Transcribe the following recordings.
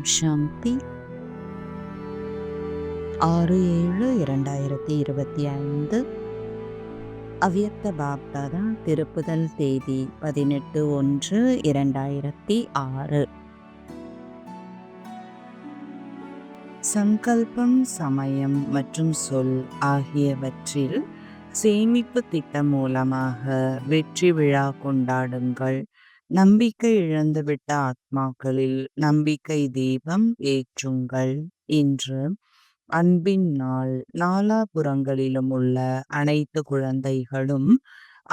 ஓம் சாந்தி. ஆறு ஏழு இரண்டாயிரத்தி இருபத்தி ஐந்து. அவ்யக்த பாப்தாதா திருப்புதல் தேதி பதினெட்டு ஒன்று இரண்டாயிரத்தி ஆறு. சங்கல்பம் சமயம் மற்றும் சொல் ஆகியவற்றில் சேமிப்பு திட்டம் மூலமாக வெற்றி விழா கொண்டாடுங்கள். நம்பிக்கை இழந்துவிட்ட ஆத்மாக்களில் நம்பிக்கை தீபம் ஏற்றுங்கள். இன்று அன்பின் நாள். நாலாபுறங்களிலும் உள்ள அனைத்து குழந்தைகளும்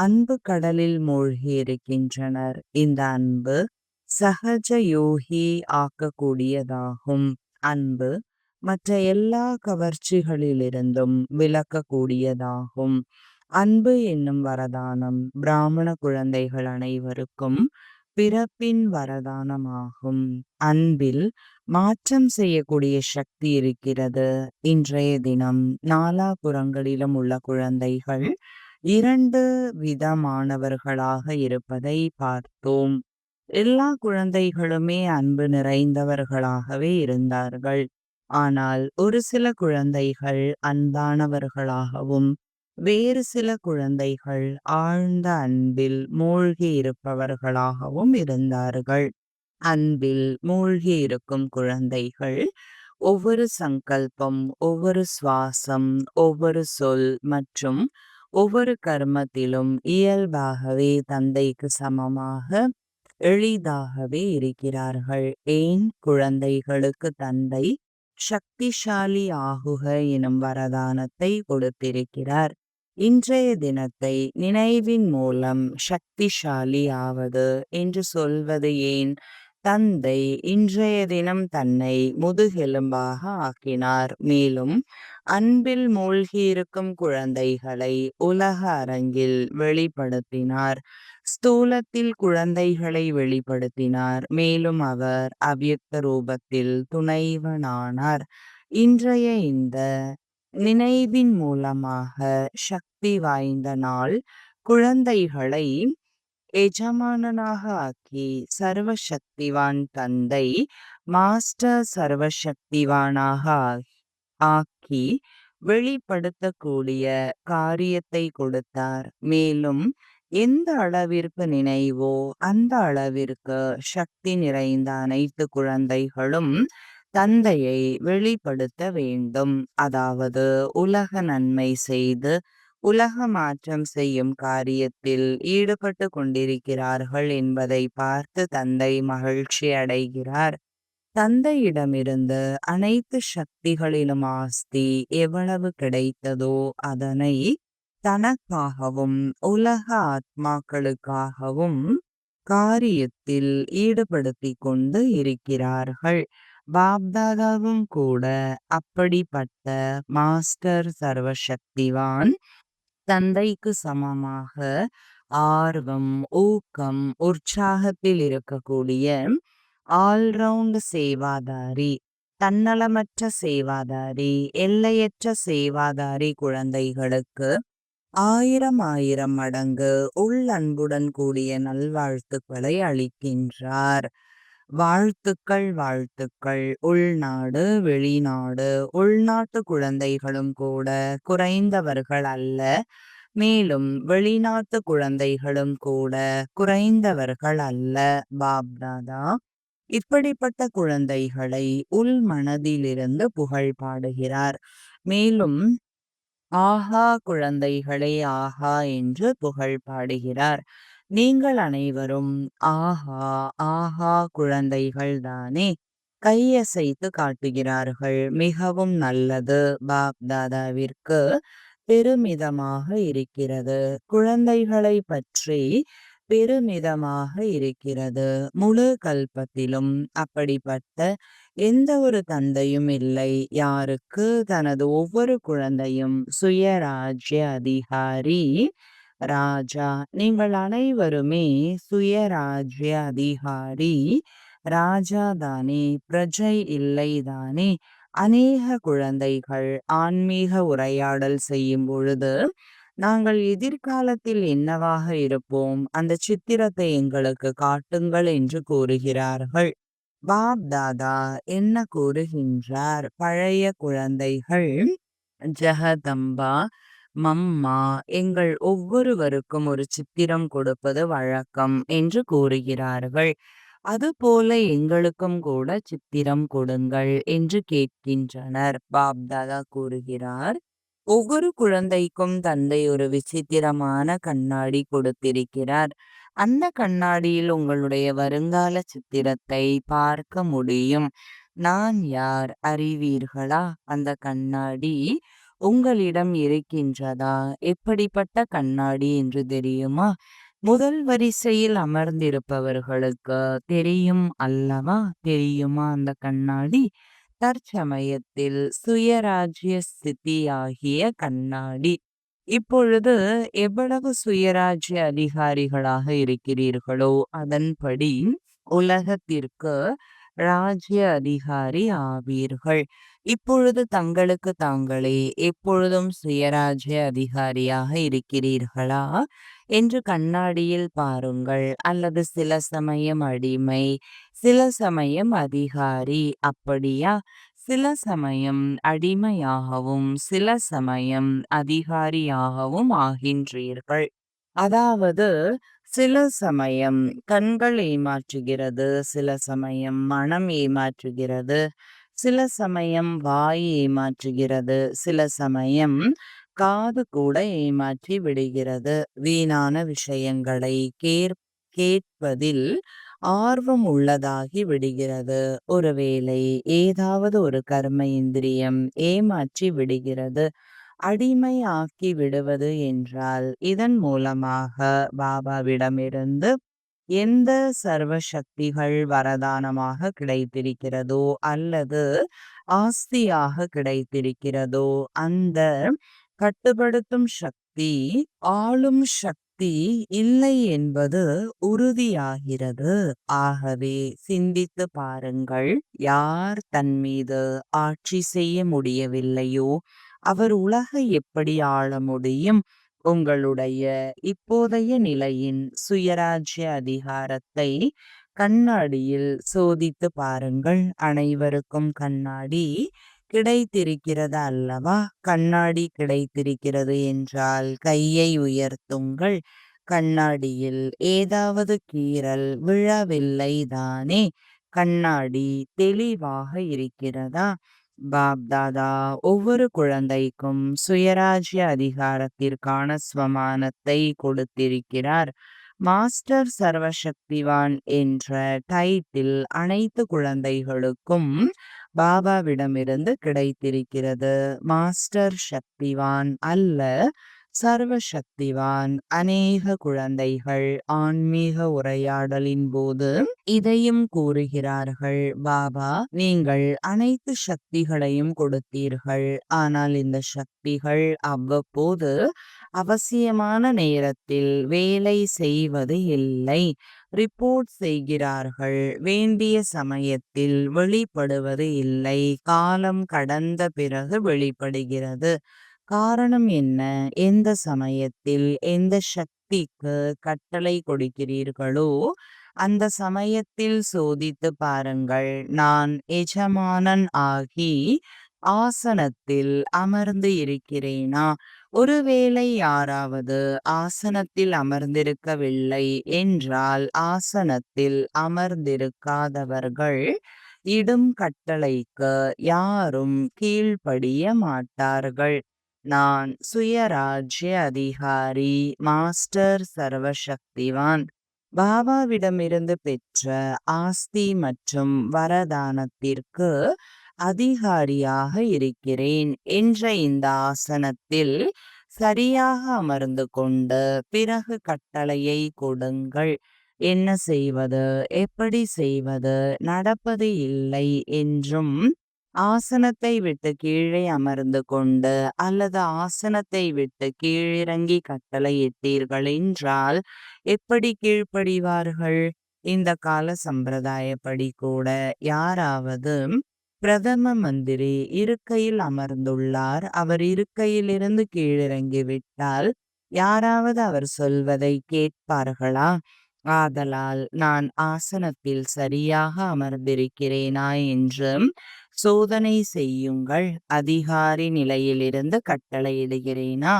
அன்பு கடலில் மூழ்கி இருக்கின்றனர். இந்த அன்பு சகஜ யோகி ஆக்கக்கூடியதாகும். அன்பு மற்ற எல்லா கவர்ச்சிகளிலிருந்தும் விளக்கக்கூடியதாகும். அன்பு என்னும் வரதானம் பிராமண குழந்தைகள் அனைவருக்கும் பிறப்பின் வரதானமாகும். அன்பில் மாற்றம் செய்யக்கூடிய சக்தி இருக்கிறது. இன்றைய தினம் நாலாபுறங்களிலும் உள்ள குழந்தைகள் இரண்டு விதமானவர்களாக இருப்பதை பார்த்தோம். எல்லா குழந்தைகளுமே அன்பு நிறைந்தவர்களாகவே இருந்தார்கள். ஆனால் ஒரு சில குழந்தைகள் அன்பானவர்களாகவும் வேறு சில குழந்தைகள் ஆழ்ந்த அன்பில் மூழ்கி இருப்பவர்களாகவும் இருந்தார்கள். அன்பில் மூழ்கி இருக்கும் குழந்தைகள் ஒவ்வொரு சங்கல்பம் ஒவ்வொரு சுவாசம் ஒவ்வொரு சொல் மற்றும் ஒவ்வொரு கர்மத்திலும் இயல்பாகவே தந்தைக்கு சமமாக எளிதாகவே இருக்கிறார்கள். ஏன்? குழந்தைகளுக்கு தந்தை சக்திசாலி ஆகுக எனும் வரதானத்தை கொடுத்திருக்கிறார். இன்றைய தினத்தை நினைவின் மூலம் சக்திசாலி ஆவது என்று சொல்வது ஏன்? தந்தை இன்றைய தினம் தன்னை முதுகெலும்பாக ஆக்கினார். மேலும் அன்பில் மூழ்கியிருக்கும் குழந்தைகளை உலக அரங்கில் வெளிப்படுத்தினார். ஸ்தூலத்தில் குழந்தைகளை வெளிப்படுத்தினார். மேலும் அவர் அவ்யுக்த ரூபத்தில் துணைவனானார். இன்றைய இந்த நினைவின் மூலமாக சக்தி வாய்ந்த நாள் குழந்தைகளை எஜமானனாக ஆக்கி சர்வசக்திவான் தந்தை மாஸ்டர் சர்வசக்திவானாக ஆக்கி வெளிப்படுத்தக்கூடிய காரியத்தை கொடுத்தார். மேலும் எந்த அளவிற்கு நினைவோ அந்த அளவிற்கு சக்தி நிறைந்த அனைத்து குழந்தைகளும் தந்தையை வெளிப்படுத்த வேண்டும். அதாவது உலக நன்மை செய்து உலக மாற்றம் செய்யும் காரியத்தில் ஈடுபட்டு கொண்டிருக்கிறார்கள் என்பதை பார்த்து தந்தை மகிழ்ச்சி அடைகிறார். தந்தையிடமிருந்து அனைத்து சக்திகளிலும் ஆஸ்தி எவ்வளவு கிடைத்ததோ அதனை தனக்காகவும் உலக ஆத்மாக்களுக்காகவும் காரியத்தில் ஈடுபடுத்திக் கொண்டு இருக்கிறார்கள். பாப்தாதாவும் கூட அப்படிப்பட்ட மாஸ்டர் சர்வசக்திவான் தந்தைக்கு சமமாக ஆர்வம் ஊக்கம் உற்சாகத்தில் இருக்கக்கூடிய ஆல்ரவுண்ட் சேவாதாரி தன்னலமற்ற சேவாதாரி எல்லையற்ற சேவாதாரி குழந்தைகளுக்கு ஆயிரம் ஆயிரம் மடங்கு உள்ளன்புடன் கூடிய நல்வாழ்த்துக்களை அளிக்கின்றார். வாழ்த்துக்கள் வாழ்த்துக்கள். உள்நாடு வெளிநாடு. உள்நாட்டு குழந்தைகளும் கூட குறைந்தவர்கள் அல்ல. மேலும் வெளிநாட்டு குழந்தைகளும் கூட குறைந்தவர்கள் அல்ல பாப்தாதா இப்படிப்பட்ட குழந்தைகளை உள் மனதிலிருந்து புகழ் பாடுகிறார். மேலும் ஆஹா குழந்தைகளே ஆஹா என்று புகழ் பாடுகிறார். நீங்கள் அனைவரும் ஆஹா ஆஹா குழந்தைகள் தானே கையசைத்து காட்டுகிறார்கள். மிகவும் நல்லது. பாப் தாதாவிற்கு பெருமிதமாக இருக்கிறது. குழந்தைகளை பற்றி பெருமிதமாக இருக்கிறது. முழு கல்பத்திலும் அப்படிப்பட்ட எந்த ஒரு தந்தையும் இல்லை. யாருக்கு? தனது ஒவ்வொரு குழந்தையும் சுயராஜ்ய அதிகாரி ராஜா. நீங்கள் அனைவருமே சுயராஜ்ய அதிகாரி. ராஜா தானே பிரஜை இல்லைதானே அநேக குழந்தைகள் ஆன்மீக உரையாடல் செய்யும் பொழுது நாங்கள் எதிர்காலத்தில் என்னவாக இருப்போம்? அந்த சித்திரத்தை எங்களுக்கு காட்டுங்கள் என்று கூறுகிறார்கள். பாப் தாதா என்ன கூறுகின்றார்? பழைய குழந்தைகள் ஜெகதம்பா மம்மா எங்கள் ஒவ்வொருவருக்கும் ஒரு சித்திரம் கொடுப்பது வழக்கம் என்று கூறுகிறார்கள். அதுபோல எங்களுக்கும் கூட சித்திரம் கொடுங்கள் என்று கேட்கின்றனர் பாப்தாதா கூறுகிறார். ஒவ்வொரு குழந்தைக்கும் தந்தை ஒரு விசித்திரமான கண்ணாடி கொடுத்திருக்கிறார். அந்த கண்ணாடியில் உங்களுடைய வருங்கால சித்திரத்தை பார்க்க முடியும். நான் யார் அறிவீர்களா? அந்த கண்ணாடி உங்களிடம் இருக்கின்றதா? எப்படிப்பட்ட கண்ணாடி என்று தெரியுமா? முதல் வரிசையில் அமர்ந்திருப்பவர்களுக்கு தெரியும் அல்லவா? தெரியுமா அந்த கண்ணாடி? தற்சமயத்தில் சுயராஜ்ய ஸ்திதியாகிய கண்ணாடி. இப்பொழுது எவ்வளவு சுயராஜ்ய அதிகாரிகளாக இருக்கிறீர்களோ அதன்படி உலகத்திற்கு ராஜ்ய அதிகாரி ஆவீர்கள். இப்பொழுது தங்களுக்கு தாங்களே எப்பொழுதும் சுயராஜ்ய அதிகாரியாக இருக்கிறீர்களா? என்று கண்ணாடியில் பாருங்கள். அல்லது சில சமயம் அடிமை சில சமயம் அதிகாரி அப்படியா? சில சமயம் அடிமையாகவும் சில சமயம் அதிகாரியாகவும் ஆகின்றீர்கள். அதாவது சில சமயம் கண்கள் ஏமாற்றுகிறது சில சமயம் மனம் ஏமாற்றுகிறது சில சமயம் வாய் ஏமாற்றுகிறது சில சமயம் காது கூட ஏமாற்றி விடுகிறது. வீணான விஷயங்களை கேர் கேட்பதில் ஆர்வம் உள்ளதாகி விடுகிறது. ஒருவேளை ஏதாவது ஒரு கர்ம இந்திரியம் ஏமாற்றி விடுகிறது அடிமை ஆக்கி விடுவது என்றால் இதன் மூலமாக பாபாவிடமிருந்து எந்த சர்வ சக்திகள் வரதானமாக கிடைத்திருக்கிறதோ அல்லது ஆஸ்தியாக கிடைத்திருக்கிறதோ அந்த கட்டுப்படுத்தும் சக்தி ஆளும் சக்தி இல்லை என்பது உறுதியாகிறது. ஆகவே சிந்தித்து பாருங்கள் யார் தன் மீது ஆட்சி செய்ய முடியவில்லையோ அவர் உலகை எப்படி ஆள முடியும்? உங்களுடைய இப்போதைய நிலையின் சுயராஜ்ய அதிகாரத்தை கண்ணாடியில் சோதித்து பாருங்கள். அனைவருக்கும் கண்ணாடி கிடைத்திருக்கிறது அல்லவா? கண்ணாடி கிடைத்திருக்கிறது என்றால் கையை உயர்த்துங்கள். கண்ணாடியில் ஏதாவது கீறல் விழவில்லை தானே கண்ணாடி தெளிவாக இருக்கிறதா? பாப்தாதா ஒவ்வொரு குழந்தைக்கும் சுயராஜ்ய அதிகாரத்திற்கான ஸ்வமானத்தை கொடுத்திருக்கிறார். மாஸ்டர் சர்வசக்திவான் என்ற டைட்டில் அனைத்து குழந்தைகளுக்கும் பாபாவிடமிருந்து கிடைத்திருக்கிறது. மாஸ்டர் சக்திவான் அல்ல சர்வசக்திவான் அநேக குழந்தைகள் ஆன்மீக உரையாடலின் போது இதையும் கூறுகிறார்கள் பாபா நீங்கள் அனைத்து சக்திகளையும் கொடுத்தீர்கள். ஆனால் இந்த சக்திகள் அவ்வப்போது அவசியமான நேரத்தில் வேலை செய்வது இல்லை. ரிப்போர்ட் செய்கிறார்கள். வேண்டிய சமயத்தில் வெளிப்படுவது இல்லை. காலம் கடந்த பிறகு வெளிப்படுகிறது. காரணம் என்ன? எந்த சமயத்தில்? எந்த சக்திக்கு கட்டளை கொடுக்கிறீர்களோ அந்த சமயத்தில் சோதித்து பாருங்கள். நான் எஜமானன் ஆகி ஆசனத்தில் அமர்ந்து இருக்கிறேனா? ஒருவேளை யாராவது ஆசனத்தில் அமர்ந்திருக்கவில்லை என்றால் ஆசனத்தில் அமர்ந்திருக்காதவர்கள் இடும் கட்டளைக்கு யாரும் கீழ்ப்படிய மாட்டார்கள். நான் சுயராஜ்ய அதிகாரி மாஸ்டர் சர்வசக்திவான். பாபாவிடமிருந்து பெற்ற ஆஸ்தி மற்றும் வரதானத்திற்கு அதிகாரியாக இருக்கிறேன் என்ற இந்த ஆசனத்தில் சரியாக அமர்ந்து கொண்டு பிறகு கட்டளையை கொடுங்கள். என்ன செய்வது எப்படி செய்வது நடப்பது இல்லை என்றும் ஆசனத்தை விட்டு கீழே அமர்ந்து கொண்டு அல்லது ஆசனத்தை விட்டு கீழிறங்கி கட்டளையிட்டீர்கள் என்றால் எப்படி கீழ்ப்படிவார்கள்? இந்த கால சம்பிரதாயப்படி கூட யாராவது பிரதம மந்திரி இருக்கையில் அமர்ந்துள்ளார். அவர் இருக்கையிலிருந்து கீழிறங்கி விட்டால் யாராவது அவர் சொல்வதை கேட்பார்களா? ஆதலால் நான் ஆசனத்தில் சரியாக அமர்ந்திருக்கிறேனா? என்றும் சோதனை செய்யுங்கள். அதிகாரி நிலையிலிருந்து கட்டளையிடுகிறேனா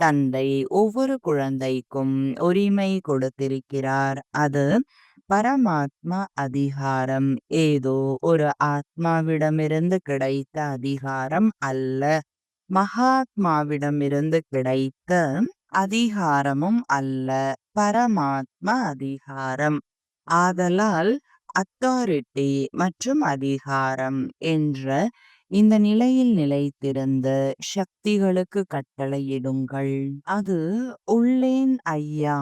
தந்தை ஒவ்வொரு குழந்தைக்கும் உரிமை கொடுத்திருக்கிறார். அது பரமாத்மா அதிகாரம். ஏதோ ஒரு ஆத்மாவிடமிருந்து கிடைத்த அதிகாரம் அல்ல. மகாத்மாவிடமிருந்து கிடைத்த அதிகாரமும் அல்ல. பரமாத்மா அதிகாரம். ஆதலால் அத்தாரிட்டி மற்றும் அதிகாரம் என்ற இந்த நிலையில் நிலைத்திருந்த சக்திகளுக்கு கட்டளையிடுங்கள். அது உள்ளேன் ஐயா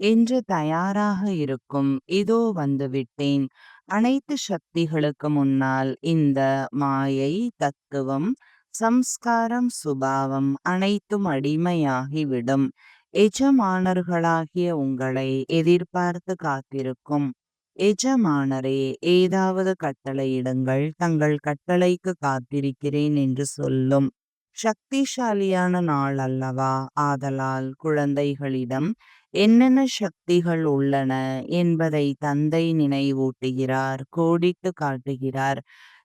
என்று தயாராக இருக்கும். இதோ வந்துவிட்டேன் அனைத்து சக்திகளுக்கு முன்னால் இந்த மாயை தத்துவம் சம்ஸ்காரம் சுபாவம் அனைத்தும் அடிமையாகிவிடும். எஜமானர்களாகிய உங்களை எதிர்பார்த்து காத்திருக்கும். எஜமானரே ஏதாவது கட்டளையிடுங்கள் தங்கள் கட்டளைக்கு காத்திருக்கிறேன் என்று சொல்லும். சக்திசாலியான நாள் அல்லவா? ஆதலால் குழந்தைகளிடம் என்னென்ன சக்திகள் உள்ளன என்பதை தந்தை நினைவூட்டுகிறார் கோடிட்டு காட்டுகிறார்.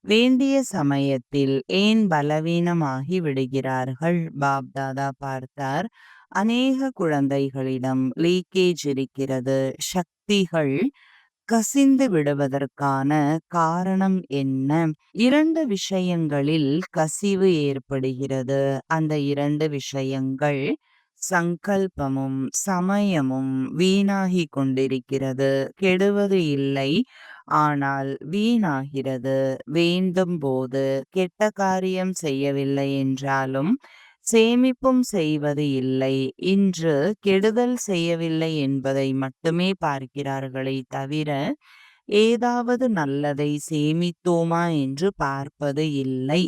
வேண்டிய சமயத்தில் ஏன் பலவீனமாகி விடுகிறார்கள்? பாப்தாதா பார்த்தார். அநேக குழந்தைகளிடம் லீக்கேஜ் இருக்கிறது. சக்திகள் கசிந்து விடுவதற்கான காரணம் என்ன? இரண்டு விஷயங்களில் கசிவு ஏற்படுகிறது. அந்த இரண்டு விஷயங்கள் சங்கல்பமும் சமயமும் வீணாகி கொண்டிருக்கிறது. கெடுவது இல்லை. ஆனால் வீணாகிறது. வேண்டும் போது கெட்ட காரியம் செய்யவில்லை என்றாலும் சேமிப்பும் செய்வது இல்லை. இன்று கெடுதல் செய்யவில்லை என்பதை மட்டுமே பார்க்கிறார்களே தவிர ஏதாவது நல்லதை சேமித்தோமா என்று பார்ப்பது இல்லை.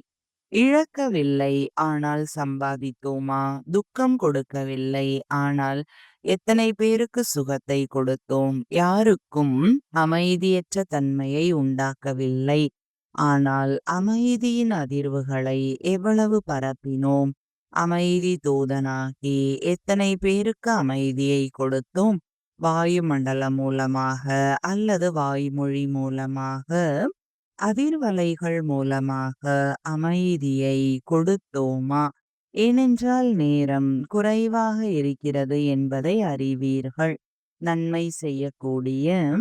இழக்கவில்லை ஆனால் சம்பாதித்தோமா? துக்கம் கொடுக்கவில்லை ஆனால் எத்தனை பேருக்கு சுகத்தை கொடுத்தோம்? யாருக்கும் அமைதியற்ற தன்மையை உண்டாக்கவில்லை. ஆனால் அமைதியின் அதிர்வுகளை எவ்வளவு பரப்பினோம்? அமைதி தூதனாகி எத்தனை பேருக்கு அமைதியை கொடுத்தோம்? வாயுமண்டலம் மூலமாக அல்லது வாய்மொழி மூலமாக? அதிர்வலைகள் மூலமாக அமைதியை கொடுத்தோமா? ஏனென்றால் நேரம் குறைவாக இருக்கிறது என்பதை அறிவீர்கள். நன்மை செய்யக்கூடிய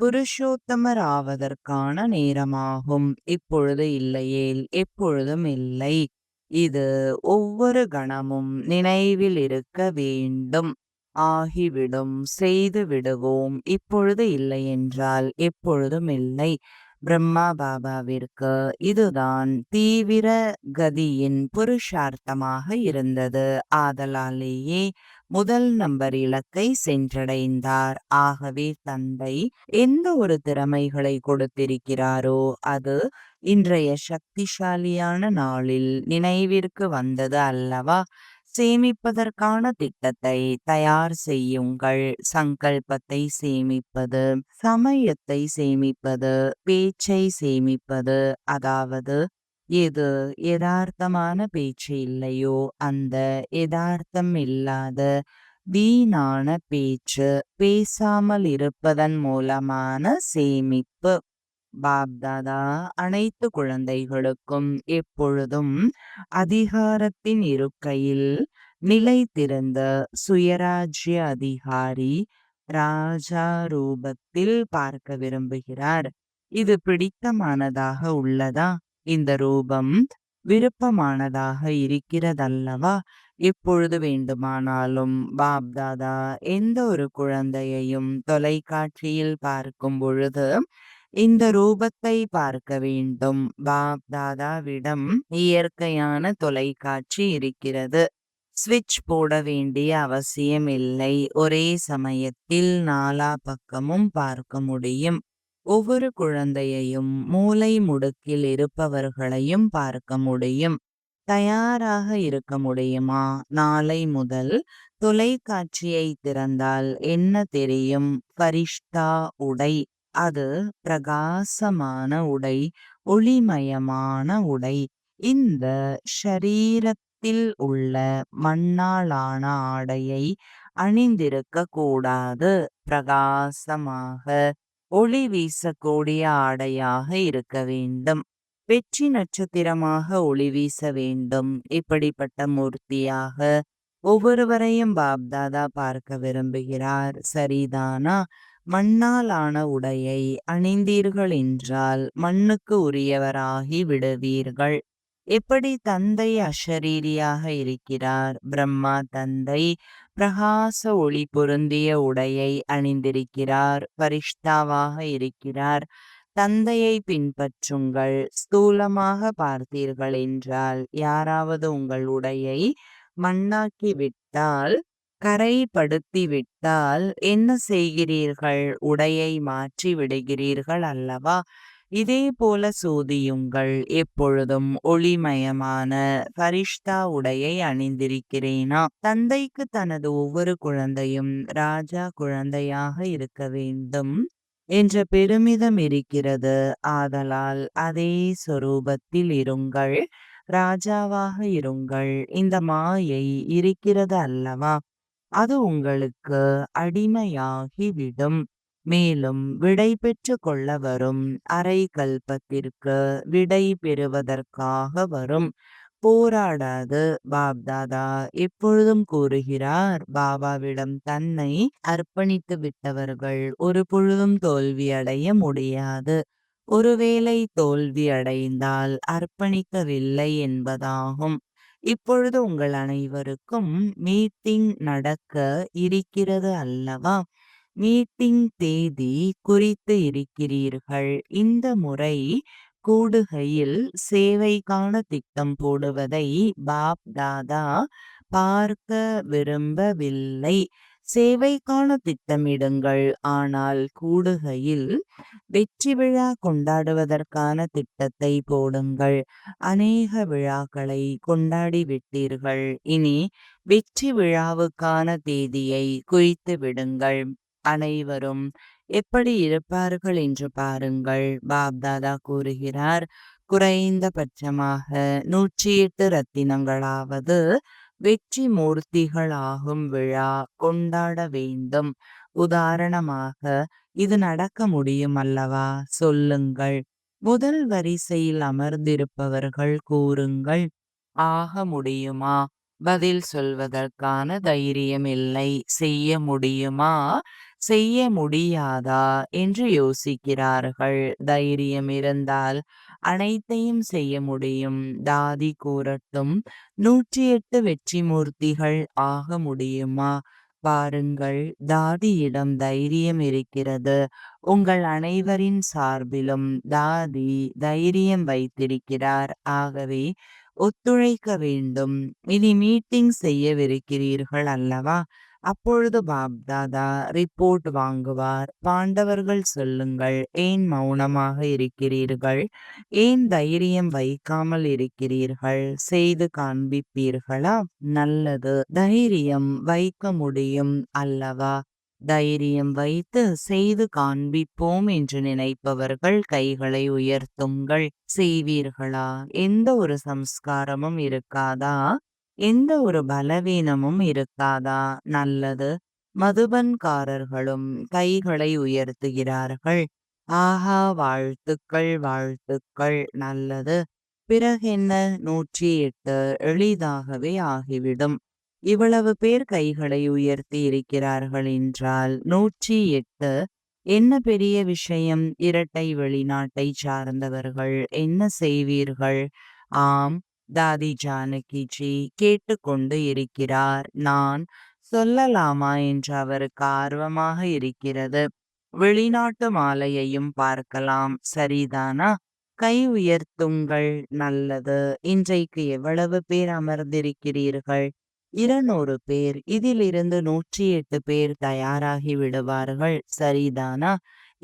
புருஷோத்தமர் ஆவதற்கான நேரமாகும். இப்பொழுது இல்லையேல் எப்பொழுதும் இல்லை. இது ஒவ்வொரு கணமும் நினைவில் இருக்க வேண்டும். ஆகிவிடும் செய்து விடுவோம். இப்பொழுது இல்லை என்றால் எப்பொழுதும் இல்லை. பிரம்மா பாபாவிற்கு இதுதான் தீவிர கதியின் புருஷார்த்தமாக இருந்தது. ஆதலாலேயே முதல் நம்பர் இலக்கை சென்றடைந்தார். ஆகவே தந்தை எந்த ஒரு திறமைகளை கொடுத்திருக்கிறாரோ அது இன்றைய சக்திசாலியான நாளில் நினைவிற்கு வந்தது அல்லவா? சேமிப்பதற்கான திட்டத்தை தயார் செய்யுங்கள். சங்கல்பத்தை சேமிப்பது சமயத்தை சேமிப்பது பேச்சை சேமிப்பது. அதாவது எது யதார்த்தமான பேச்சு இல்லையோ அந்த யதார்த்தம் இல்லாத வீணான பேச்சு பேசாமல் இருப்பதன் மூலமான சேமிப்பு. பாப்தாதா அனைத்து குழந்தைகளுக்கும் எப்பொழுதும் அதிகாரத்தின் இருக்கையில் நிலைத்திருந்த சுயராஜ்ய அதிகாரி ராஜா ரூபத்தில் பார்க்க விரும்புகிறார். இது பிடித்தமானதாக உள்ளதா? இந்த ரூபம் விருப்பமானதாக இருக்கிறதல்லவா? எப்பொழுது வேண்டுமானாலும் பாப்தாதா எந்த ஒரு குழந்தையையும் தொலைக்காட்சியில் பார்க்கும் பொழுது இந்த ரூபத்தை பார்க்க வேண்டும். பாப் தாதாவிடம் இயற்கையான தொலைக்காட்சி இருக்கிறது. ஸ்விட்ச் போட வேண்டிய அவசியம் இல்லை. ஒரே சமயத்தில் நாலா பக்கமும் பார்க்க முடியும். ஒவ்வொரு குழந்தையையும் மூளை முடுக்கில் இருப்பவர்களையும் பார்க்க முடியும். தயாராக இருக்க முடியுமா? நாளை முதல் தொலைக்காட்சியை திறந்தால் என்ன தெரியும்? பரிஷ்டா உடை. அது பிரகாசமான உடை ஒளிமயமான உடை. இந்த ஷரீரத்தில் உள்ள மண்ணாலான ஆடையை அணிந்திருக்க கூடாது. பிரகாசமாக ஒளி வீசக்கூடிய ஆடையாக இருக்க வேண்டும். வெற்றி நட்சத்திரமாக ஒளி வீச வேண்டும். இப்படிப்பட்ட மூர்த்தியாக ஒவ்வொருவரையும் பாப்தாதா பார்க்க விரும்புகிறார். சரிதானா? மண்ணாலான உடையை அணிந்தீர்கள் என்றால் மண்ணுக்கு உரியவராகி விடுவீர்கள். எப்படி தந்தை அஷரீரியாக இருக்கிறார்? பிரம்மா தந்தை பிரகாச ஒளி பொருந்திய உடையை அணிந்திருக்கிறார் பரிஷ்டாவாக இருக்கிறார். தந்தையை பின்பற்றுங்கள் ஸ்தூலமாக பார்த்தீர்கள் என்றால் யாராவது உங்கள் உடையை மண்ணாக்கி விட்டால் கரைப்படுத்திவிட்டால் என்ன செய்கிறீர்கள்? உடையை மாற்றி விடுகிறீர்கள் அல்லவா? இதே போல சோதியுங்கள். எப்பொழுதும் ஒளிமயமான பரிஷ்தா உடையை அணிந்திருக்கிறேனா? தந்தைக்கு தனது ஒவ்வொரு குழந்தையும் ராஜா குழந்தையாக இருக்க வேண்டும் என்ற பெருமிதம் இருக்கிறது. ஆதலால் அதே சொரூபத்தில் இருங்கள். ராஜாவாக இருங்கள். இந்த மாயை இருக்கிறது அல்லவா? அது உங்களுக்கு அடிமையாகிவிடும் மேலும் விடை பெற்று கொள்ள வரும். அரை கல்பத்திற்கு விடை பெறுவதற்காக வரும். போராடாது பாப்தாதா. எப்பொழுதும் கூறுகிறார் பாபாவிடம் தன்னை அர்ப்பணித்து விட்டவர்கள் ஒரு பொழுதும் தோல்வி அடைய முடியாது. ஒருவேளை தோல்வி அடைந்தால் அர்ப்பணிக்கவில்லை என்பதாகும். இப்பொழுது உங்கள் அனைவருக்கும் மீட்டிங் நடக்க இருக்கிறது அல்லவா? மீட்டிங் தேதி குறித்து இருக்கிறீர்கள். இந்த முறை கூடுகையில் சேவைக்கான திட்டம் போடுவதை பாப் தாதா பார்க்க விரும்பவில்லை. சேவைக்கான திட்டமிடுங்கள். ஆனால் கூடுகையில் வெற்றி விழா கொண்டாடுவதற்கான திட்டத்தை போடுங்கள். அநேக விழாக்களை கொண்டாடி விட்டீர்கள். இனி வெற்றி விழாவுக்கான தேதியை குறித்து விடுங்கள். அனைவரும் எப்படி இருப்பார்கள் என்று பாருங்கள். பாப்தாதா கூறுகிறார் குறைந்தபட்சமாக நூற்றி எட்டு ரத்தினங்களாவது வெற்றி மூர்த்திகளாகும் விழா கொண்டாட வேண்டும். உதாரணமாக இது நடக்க முடியும் அல்லவா? சொல்லுங்கள். முதல் வரிசையில் அமர்ந்திருப்பவர்கள் கூறுங்கள். ஆக முடியுமா? பதில் சொல்வதற்கான தைரியம் இல்லை. செய்ய முடியுமா? செய்ய முடியாதா? என்று யோசிக்கிறார்கள். தைரியம் இருந்தால் அனைத்தையும் செய்ய முடியும். தாதி கூறட்டும். நூற்றி எட்டு வெற்றி மூர்த்திகள் ஆக முடியுமா? பாருங்கள் தாதியிடம் தைரியம் இருக்கிறது. உங்கள் அனைவரின் சார்பிலும் தாதி தைரியம் வைத்திருக்கிறார். ஆகவே ஒத்துழைக்க வேண்டும். இனி மீட்டிங் செய்யவிருக்கிறீர்கள் அல்லவா? அப்பொழுது பாப்தாதா ரிப்போர்ட் வாங்குவார். பாண்டவர்கள் சொல்லுங்கள் ஏன் மௌனமாக இருக்கிறீர்கள்? ஏன் தைரியம் வைக்காமல் இருக்கிறீர்கள்? செய்து காண்பிப்பீர்களா? நல்லது. தைரியம் வைக்க முடியும் அல்லவா? தைரியம் வைத்து செய்து காண்பிப்போம் என்று நினைப்பவர்கள் கைகளை உயர்த்துங்கள். செய்வீர்களா? எந்த ஒரு சம்ஸ்காரமும் இருக்காதா? எந்த ஒரு பலவீனமும் இருக்காதா? நல்லது. மதுபன்காரர்களும் கைகளை உயர்த்துகிறார்கள். ஆஹா வாழ்த்துக்கள் வாழ்த்துக்கள். நல்லது. பிறகென்ன நூற்றி எட்டு எளிதாகவே ஆகிவிடும். இவ்வளவு பேர் கைகளை உயர்த்தி இருக்கிறார்கள் என்றால் நூற்றி எட்டு என்ன பெரிய விஷயம்? இரட்டை வெளிநாட்டை சார்ந்தவர்கள் என்ன செய்வீர்கள்? ஆம் தாதி ஜானகிஜி கேட்டுக்கொண்டு இருக்கிறார். நான் சொல்லலாமா என்று அவருக்கு ஆர்வமாக இருக்கிறது. வெளிநாட்டு மாலையையும் பார்க்கலாம். சரிதானா? கை உயர்த்துங்கள். நல்லது. இன்றைக்கு எவ்வளவு பேர் அமர்ந்திருக்கிறீர்கள்? இருநூறு பேர். இதிலிருந்து நூற்றி எட்டு பேர் தயாராகி விடுவார்கள். சரிதானா?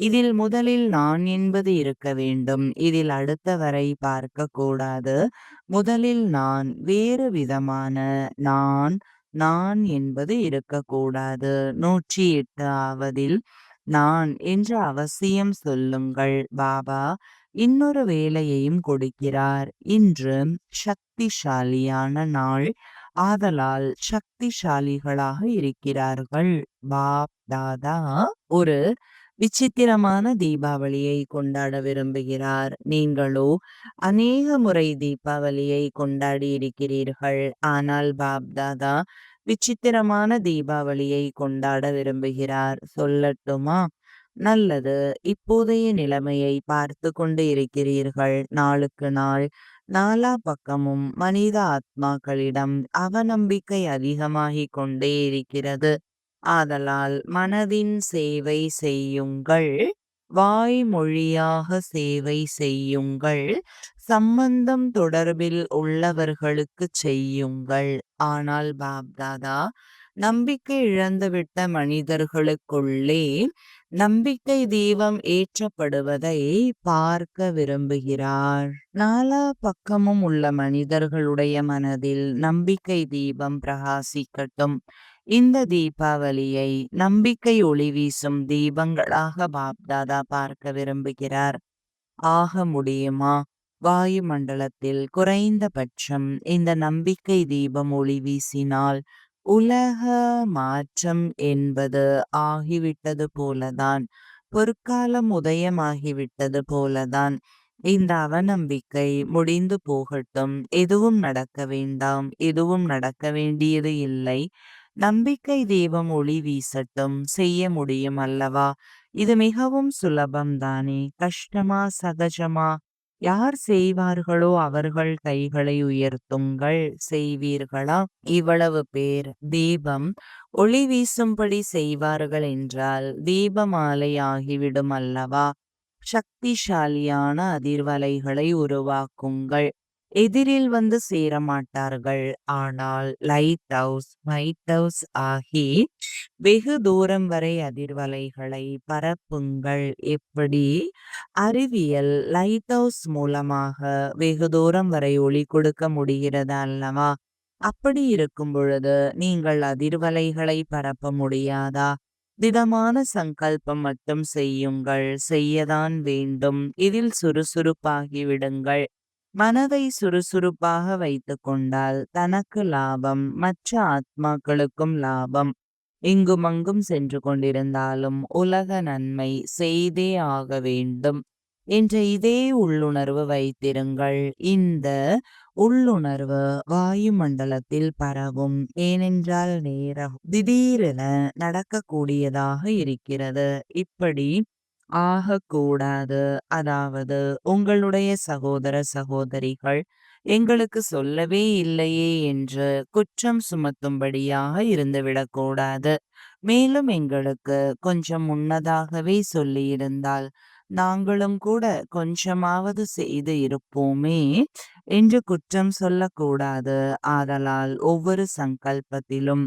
இதில் முதலில் நான் என்பது இருக்க வேண்டும். இதில் அடுத்தவரை பார்க்க கூடாது. முதலில் நான் வேறு விதமான நான் நான் என்பது இருக்கக்கூடாது நூற்றி எட்டு ஆவதில் நான் என்று அவசியம் சொல்லுங்கள். பாபா இன்னொரு வேலையையும் கொடுக்கிறார். இன்று சக்திசாலியான நாள். ஆதலால் சக்திசாலிகளாக இருக்கிறார்கள். பாப் தாதா ஒரு விசித்திரமான தீபாவளியை கொண்டாட விரும்புகிறார். நீங்களோ அநேக முறை தீபாவளியை கொண்டாடி இருக்கிறீர்கள். ஆனால் பாப் தாதா விசித்திரமான தீபாவளியை கொண்டாட விரும்புகிறார். சொல்லட்டுமா? நல்லது. இப்போதைய நிலைமையை பார்த்து கொண்டு இருக்கிறீர்கள். நாளுக்கு நாள் நாலா பக்கமும் மனித ஆத்மாக்களிடம் அவநம்பிக்கை அதிகமாகிக் கொண்டே இருக்கிறது. ஆதலால் மனதின் சேவை செய்யுங்கள். வாய்மொழியாக சேவை செய்யுங்கள். சம்பந்தம் தொடர்பில் உள்ளவர்களுக்கு செய்யுங்கள். ஆனால் பாப்தாதா நம்பிக்கை இழந்துவிட்ட மனிதர்களுக்குள்ளே நம்பிக்கை தீபம் ஏற்றப்படுவதை பார்க்க விரும்புகிறார். நாலா பக்கமும் உள்ள மனிதர்களுடைய மனதில் நம்பிக்கை தீபம் பிரகாசிக்கட்டும். இந்த தீபாவளியை நம்பிக்கை ஒளி வீசும் தீபங்களாக பாப்தாதா பார்க்க விரும்புகிறார். ஆக முடியுமா? வாயுமண்டலத்தில் குறைந்தபட்சம் இந்த நம்பிக்கை தீபம் ஒளி வீசினால் உலக மாற்றம் என்பது ஆகிவிட்டது போலதான் பொற்காலம் உதயமாகிவிட்டது போலதான் இந்த அவநம்பிக்கை முடிந்து போகட்டும். எதுவும் நடக்க வேண்டாம். எதுவும் நடக்க வேண்டியது இல்லை. நம்பிக்கை தெய்வம் ஒளி வீசட்டும் செய்ய முடியும் அல்லவா? இது மிகவும் சுலபம்தானே கஷ்டமா சகஜமா? யார் செய்வார்களோ அவர்கள் கைகளை உயர்த்துங்கள். செய்வீர்களா? இவ்வளவு பேர். தீபம் ஒளி வீசும்படி செய்வார்கள் என்றால் தீபமாலை ஆகிவிடும் அல்லவா? சக்திசாலியான அதிர்வலைகளை உருவாக்குங்கள். எதிரில் வந்து சேரமாட்டார்கள். ஆனால் லைட் ஹவுஸ் மைட் ஹவுஸ் ஆகி வெகு தூரம் வரை அதிர்வலைகளை பரப்புங்கள். எப்படி? அறிவியல் லைட் ஹவுஸ் மூலமாக வெகு தூரம் வரை ஒளி கொடுக்க முடிகிறது அல்லவா? அப்படி இருக்கும் பொழுது நீங்கள் அதிர்வலைகளை பரப்ப முடியாதா? திடமான சங்கல்பம் மட்டும் செய்யுங்கள். செய்யதான் வேண்டும். இதில் சுறுசுறுப்பாகி விடுங்கள். மனதை சுறுசுறுப்பாக வைத்து கொண்டால் தனக்கு லாபம் மற்ற ஆத்மாக்களுக்கும் லாபம். இங்குமங்கும் சென்று கொண்டிருந்தாலும் உலக நன்மை செய்தே ஆக வேண்டும் என்ற இதே உள்ளுணர்வு வைத்திருங்கள். இந்த உள்ளுணர்வு வாயுமண்டலத்தில் பரவும். ஏனென்றால் நேரம் திடீரென நடக்கக்கூடியதாக இருக்கிறது. இப்படி ஆகக்கூடாது. அதாவது உங்களுடைய சகோதர சகோதரிகள் எங்களுக்கு சொல்லவே இல்லையே என்று குற்றம் சுமத்தும்படியாக இருந்துவிடக்கூடாது. மேலும் எங்களுக்கு கொஞ்சம் முன்னதாகவே சொல்லியிருந்தால் நாங்களும் கூட கொஞ்சமாவது செய்து இருப்போமே என்று குற்றம் சொல்லக்கூடாது. ஆதலால் ஒவ்வொரு சங்கல்பத்திலும்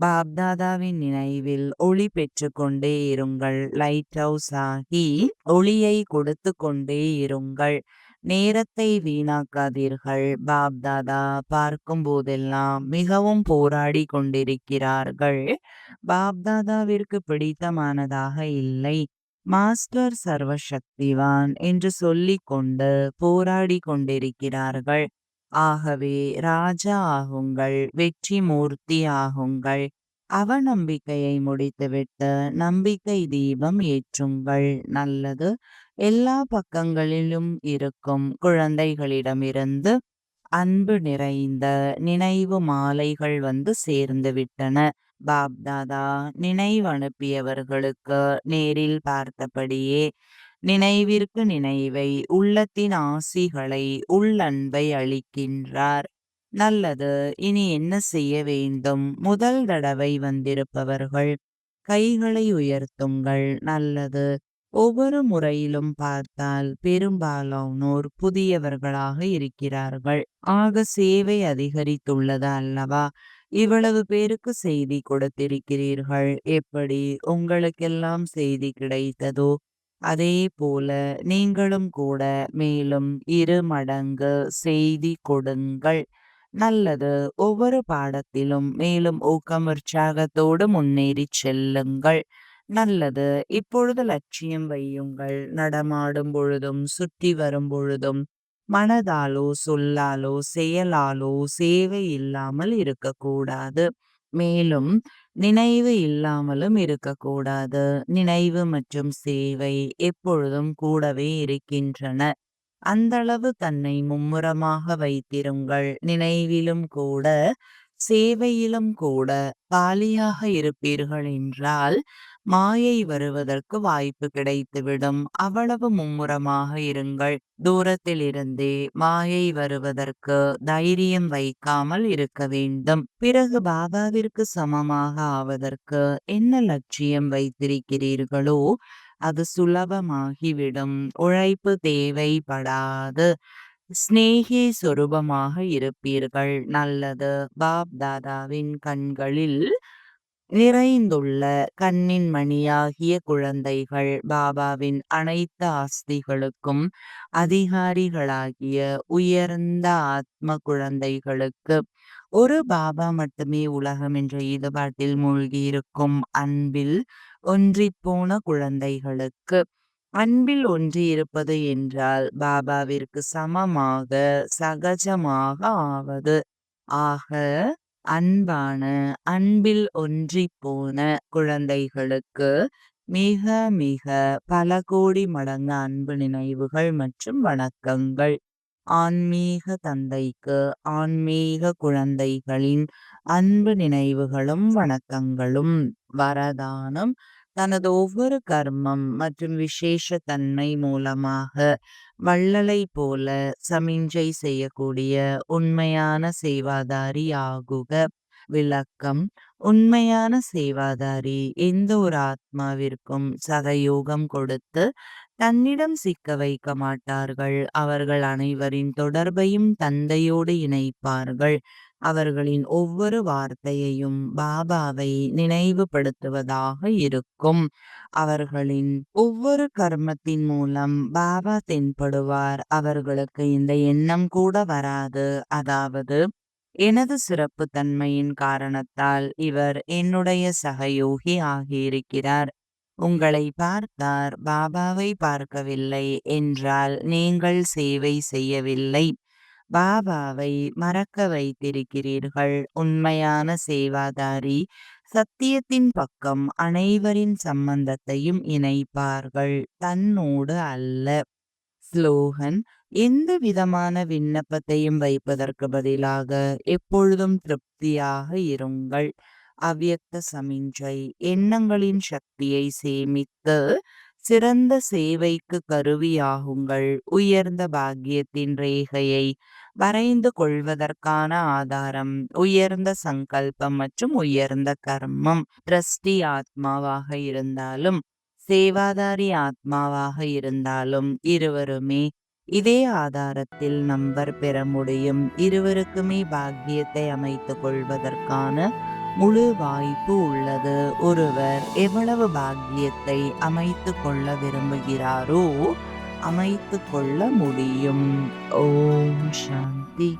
பாப்தாதாவின் நினைவில் ஒளி பெற்று கொண்டே இருங்கள். லைட் ஹவுஸ் ஆகி ஒளியை கொடுத்து கொண்டே இருங்கள். நேரத்தை வீணாக்காதீர்கள். பாப்தாதா பார்க்கும் போதெல்லாம் மிகவும் போராடி கொண்டிருக்கிறார்கள். பாப்தாதாவிற்கு பிடித்தமானதாக இல்லை. மாஸ்டர் சர்வசக்திவான் என்று சொல்லிக் கொண்டு போராடி கொண்டிருக்கிறார்கள். ஆகவே ராஜா ஆகுங்கள் வெற்றி மூர்த்தி ஆகுங்கள். அவநம்பிக்கையை முடித்துவிட்டு நம்பிக்கை தீபம் ஏற்றுங்கள். நல்லது எல்லா பக்கங்களிலும் இருக்கும் குழந்தைகளிடமிருந்து அன்பு நிறைந்த நினைவு மாலைகள் வந்து சேர்ந்து விட்டன. பாப்தாதா நினைவனுப்பியவர்களுக்கு நேரில் பார்த்தபடியே நினைவிற்கு நினைவை உள்ளத்தின் ஆசிகளை உள்ளன்பை அளிக்கின்றார். நல்லது இனி என்ன செய்ய வேண்டும்? முதல் தடவை வந்திருப்பவர்கள் கைகளை உயர்த்துங்கள். நல்லது ஒவ்வொரு முறையிலும் பார்த்தால் பெரும்பாலானோர் புதியவர்களாக இருக்கிறார்கள். ஆக சேவை அதிகரித்துள்ளது அல்லவா? இவ்வளவு பேருக்கு செய்தி கொடுத்திருக்கிறீர்கள். எப்படி உங்களுக்கெல்லாம் செய்தி கிடைத்ததோ அதே போல நீங்களும் கூட மேலும் இரு மடங்கு செய்தி கொடுங்கள். நல்லது. ஒவ்வொரு பாடத்திலும் மேலும் ஊக்கம் உற்சாகத்தோடு முன்னேறி செல்லுங்கள். நல்லது. இப்பொழுது லட்சியம் வையுங்கள். நடமாடும் பொழுதும் சுற்றி வரும் பொழுதும் மனதாலோ, சொல்லாலோ, செயலாலோ சேவை இல்லாமல் இருக்கக்கூடாது. மேலும் நினைவு இல்லாமலும் இருக்கக்கூடாது. நினைவு மற்றும் சேவை எப்பொழுதும் கூடவே இருக்கின்றன. அந்தளவு தன்னை மும்முரமாக வைத்திருங்கள். நினைவிலும் கூட, சேவையிலும் கூட காலியாக இருப்பீர்கள் என்றால், மாயை வருவதற்கு வாய்ப்பு கிடைத்துவிடும். அவ்வளவு மும்முரமாக இருங்கள். தூரத்தில் இருந்தே மாயை வருவதற்கு தைரியம் வைக்காமல் இருக்க வேண்டும். பிறகு பாபாவிற்கு சமமாக ஆவதற்கு என்ன லட்சியம் வைத்திருக்கிறீர்களோ, அது சுலபமாகிவிடும். உழைப்பு தேவைப்படாது. ஸ்நேகி சொரூபமாக இருப்பீர்கள். நல்லது. பாப் தாதாவின் கண்களில் நிறைந்துள்ள கண்ணின் மணியாகிய குழந்தைகள் பாபாவின் அனைத்து ஆஸ்திகளுக்கும் அதிகாரிகளாகிய உயர்ந்த ஆத்ம குழந்தைகளுக்கு ஒரு பாபா மட்டுமே உலகம் என்ற ஈடுபாட்டில் மூழ்கியிருக்கும் அன்பில் ஒன்றிப்போன குழந்தைகளுக்கு அன்பில் ஒன்றி இருப்பது என்றால் பாபாவிற்கு சமமாக சகஜமாக ஆவது. ஆக அன்பான அன்பில் ஒன்றிப்போன குழந்தைகளுக்கு மிக மிக பல கோடி மடங்கு அன்பு நினைவுகள் மற்றும் வணக்கங்கள். ஆன்மீக தந்தைக்கு ஆன்மீக குழந்தைகளின் அன்பு நினைவுகளும் வணக்கங்களும். வரதானம் தனது ஒவ்வொரு கர்மம் மற்றும் விசேஷ தன்மை மூலமாக வள்ளலை போல சமிஞ்சை செய்யக்கூடிய உண்மையான சேவாதாரி ஆகுக. விளக்கம் உண்மையான சேவாதாரி எந்த ஒரு ஆத்மாவிற்கும் சகயோகம் கொடுத்து தன்னிடம் சிக்க வைக்க மாட்டார்கள். அவர்கள் அனைவரின் தொடர்பையும் தந்தையோடு இணைப்பார்கள். அவர்களின் ஒவ்வொரு வார்த்தையையும் பாபாவை நினைவுபடுத்துவதாக இருக்கும். அவர்களின் ஒவ்வொரு கர்மத்தின் மூலம் பாபா தென்படுவார். அவர்களுக்கு இந்த எண்ணம் கூட வராது. அதாவது எனது சிறப்பு தன்மையின் காரணத்தால் இவர் என்னுடைய சகயோகி ஆகியிருக்கிறார். உங்களை பார்த்தார் பாபாவை பார்க்கவில்லை என்றால் நீங்கள் சேவை செய்யவில்லை. பாபாவை மறக்க வைத்திருக்கிறீர்கள். உண்மையான சேவாதாரி சத்தியத்தின் பக்கம் அனைவரின் சம்பந்தத்தையும் இணைப்பார்கள். தன்னோடு அல்ல. ஸ்லோகன் எந்த விதமான விண்ணப்பத்தையும் வைப்பதற்கு பதிலாக எப்பொழுதும் திருப்தியாக இருங்கள். அவ்யக்த சமிஞ்சை எண்ணங்களின் சக்தியை சேமித்து சிறந்த சேவைக்கு கருவியாகுங்கள். உயர்ந்த பாக்கியத்தின் ரேகையை வரைந்து கொள்வதற்கான ஆதாரம் உயர்ந்த சங்கல்பம் மற்றும் உயர்ந்த கர்மம். டிரஸ்டி ஆத்மாவாக இருந்தாலும் சேவாதாரி ஆத்மாவாக இருந்தாலும் இருவருமே இதே ஆதாரத்தில் நம்பர் பெற முடியும். இருவருக்குமே பாக்கியத்தை அமைத்துக் கொள்வதற்கான முழு வாய்ப்பு உள்ளது. ஒருவர் எவ்வளவு பாக்கியத்தை அமைத்து கொள்ள விரும்புகிறாரோ அமைத்து கொள்ள முடியும். ஓம் சாந்தி